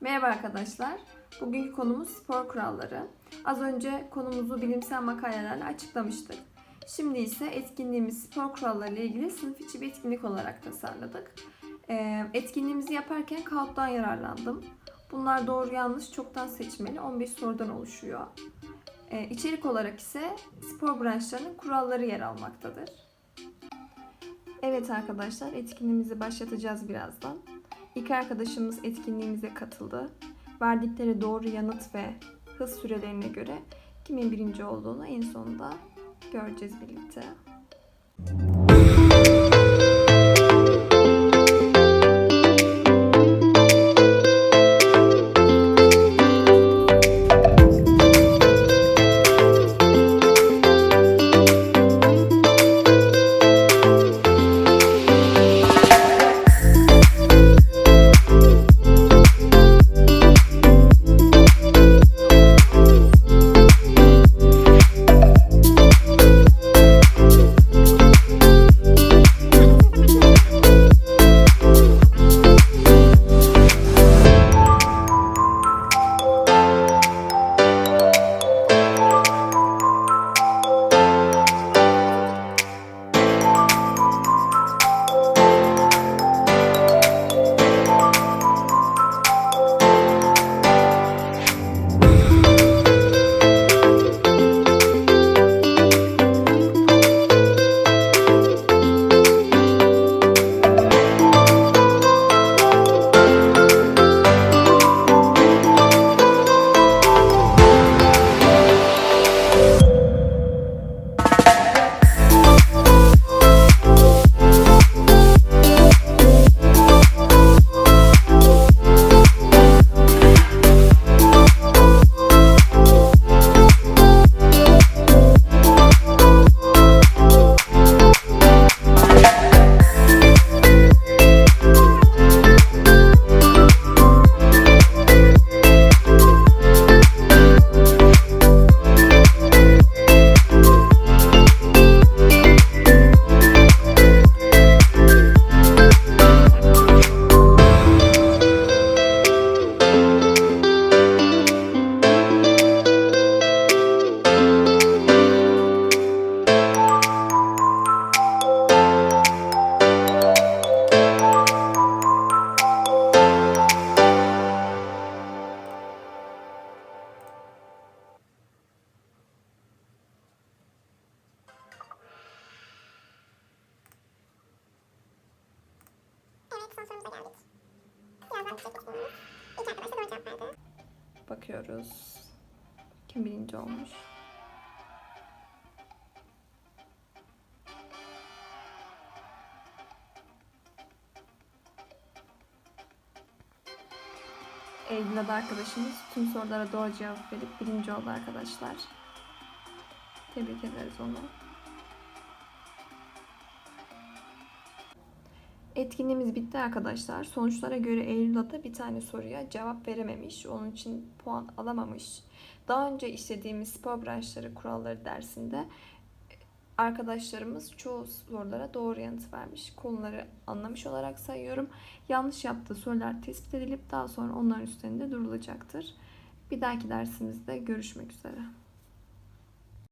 Merhaba arkadaşlar. Bugünkü konumuz spor kuralları. Az önce konumuzu bilimsel makalelerle açıklamıştık. Şimdi ise etkinliğimiz spor kuralları ile ilgili sınıf içi bir etkinlik olarak tasarladık. Ee, etkinliğimizi yaparken kağıttan yararlandım. Bunlar doğru yanlış çoktan seçmeli 15 sorudan oluşuyor. Ee, içerik olarak ise spor branşlarının kuralları yer almaktadır. Evet arkadaşlar etkinliğimizi başlatacağız birazdan. İlk arkadaşımız etkinliğimize katıldı. Verdikleri doğru yanıt ve hız sürelerine göre kimin birinci olduğunu en sonunda göreceğiz birlikte. Evet verdi. Bakıyoruz. Kim birinci olmuş? Eylül adı arkadaşımız tüm sorulara doğru cevap verip birinci oldu arkadaşlar. Tebrik ederiz onu. Etkinliğimiz bitti arkadaşlar. Sonuçlara göre Eylül Ada bir tane soruya cevap verememiş. Onun için puan alamamış. Daha önce işlediğimiz spor branşları kuralları dersinde arkadaşlarımız çoğu sorulara doğru yanıt vermiş. Konuları anlamış olarak sayıyorum. Yanlış yaptığı sorular tespit edilip daha sonra onların üstünde durulacaktır. Bir dahaki dersimizde görüşmek üzere.